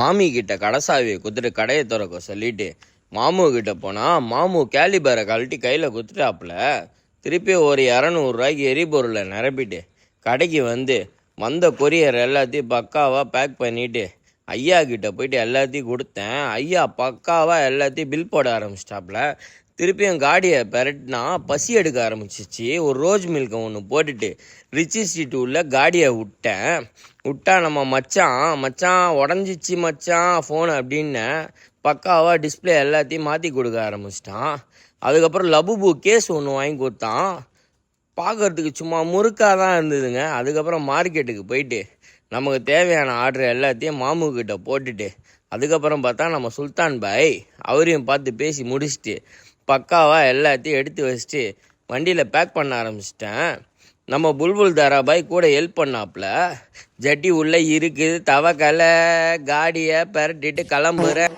மாமி கிட்ட கடைசாவியை குத்துட்டு கடையை திறக்க சொல்லிட்டு மாமு கிட்ட போனா மாமு கேலிபரை கழட்டி கையில் குத்துட்டாப்புல. திருப்பி ஒரு இரநூறுவாய்க்கு எரிபொருளை நிரப்பிட்டு கடைக்கு வந்து வந்த கொரியர் எல்லாத்தையும் பக்காவாக பேக் பண்ணிட்டு ஐயா கிட்ட போயிட்டு எல்லாத்தையும் கொடுத்தேன். ஐயா பக்காவாக எல்லாத்தையும் பில் போட ஆரம்பிச்சிட்டாப்புல. திருப்பியும் காடியை பெரட்டினா பசி எடுக்க ஆரம்பிச்சிச்சு. ஒரு ரோஜ் மில்கை ஒன்று போட்டுட்டு ரிச்சி ஸ்ட்ரீட் காடியை விட்டேன். விட்டா நம்ம மச்சான் மச்சான் உடஞ்சிச்சு மச்சான் ஃபோன் அப்படின்னு பக்காவாக டிஸ்பிளே எல்லாத்தையும் மாற்றி கொடுக்க ஆரம்பிச்சிட்டான். அதுக்கப்புறம் லபுபு கேஸ் ஒன்று வாங்கி கொடுத்தான். பார்க்கறதுக்கு சும்மா முறுக்காக தான் இருந்ததுங்க. அதுக்கப்புறம் மார்க்கெட்டுக்கு போயிட்டு நமக்கு தேவையான ஆர்டர் எல்லாத்தையும் மாமு கிட்ட போட்டுட்டு அதுக்கப்புறம் பார்த்தா நம்ம சுல்தான் பாய் அவரையும் பார்த்து பேசி முடிச்சுட்டு பக்காவாக எல்லாத்தையும் எடுத்து வச்சுட்டு வண்டியில் பேக் பண்ண ஆரம்பிச்சிட்டேன். நம்ம புல்புல் தாராபாய் கூட ஹெல்ப் பண்ணாப்புல ஜட்டி உள்ளே இருக்குது தவக்கலை காடியை பரட்டிட்டு கிளம்புறேன்.